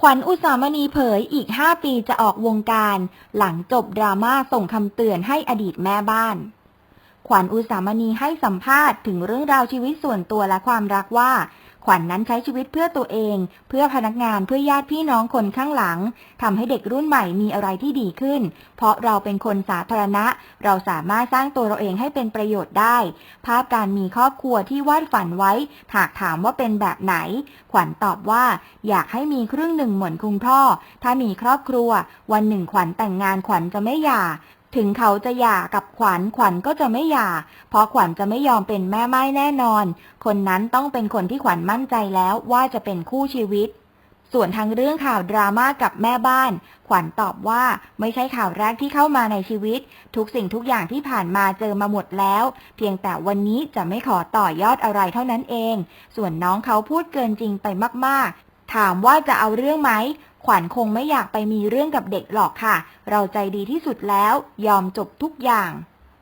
ขวัญอุสามณีเผยอีก 5 ปีจะออกวงการ หลังจบดราม่าส่งคำเตือนให้อดีตแม่บ้าน ขวัญอุสามณีให้สัมภาษณ์ถึงเรื่องราวชีวิตส่วนตัวและความรักว่า ขวัญนนั้นใช้ชีวิตเพื่อตัวเอง เพื่อพนักงานเพื่อญาติพี่น้องคนข้างหลังทำให้เด็กรุ่นใหม่มีอะไรที่ดีขึ้น เพราะเราเป็นคนสาธารณะ เราสามารถสร้างตัวเราเองให้เป็นประโยชน์ได้ ภาพการมีครอบครัวที่วาดฝันไว้หากถามว่าเป็นแบบไหน ขวัญตอบว่า อยากให้มีครึ่งหนึ่งเหมือนคุณพ่อ ถ้ามีครอบครัว วันหนึ่งขวัญแต่งงานขวัญจะไม่หย่า ถึงเขาจะหย่ากับขวัญขวัญก็จะไม่หย่า เพราะขวัญจะไม่ยอมเป็นแม่ไม้แน่นอน คนนั้นต้องเป็นคนที่ขวัญมั่นใจแล้วว่าจะเป็นคู่ชีวิต ส่วนทางเรื่องข่าวดราม่ากับแม่บ้าน ขวัญตอบว่าไม่ใช่ข่าวแรกที่เข้ามาในชีวิต ทุกสิ่งทุกอย่างที่ผ่านมาเจอมาหมดแล้ว เพียงแต่วันนี้จะไม่ขอต่อยอดอะไรเท่านั้นเอง ส่วนน้องเขาพูดเกินจริงไปมากๆ ถามว่าจะเอาเรื่องไหม ขวัญคงไม่อยากไปมีเรื่องกับเด็กหรอกค่ะ เราใจดีที่สุดแล้ว ยอมจบทุกอย่าง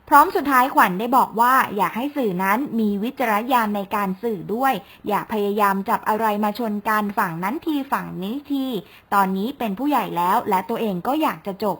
พร้อมสุดท้ายขวัญได้บอกว่าอยากให้สื่อนั้นมีวิจารณญาณในการสื่อด้วย อย่าพยายามจับอะไรมาชนกันฝั่งนั้นทีฝั่งนี้ที ตอนนี้เป็นผู้ใหญ่แล้วและตัวเองก็อยากจะจบ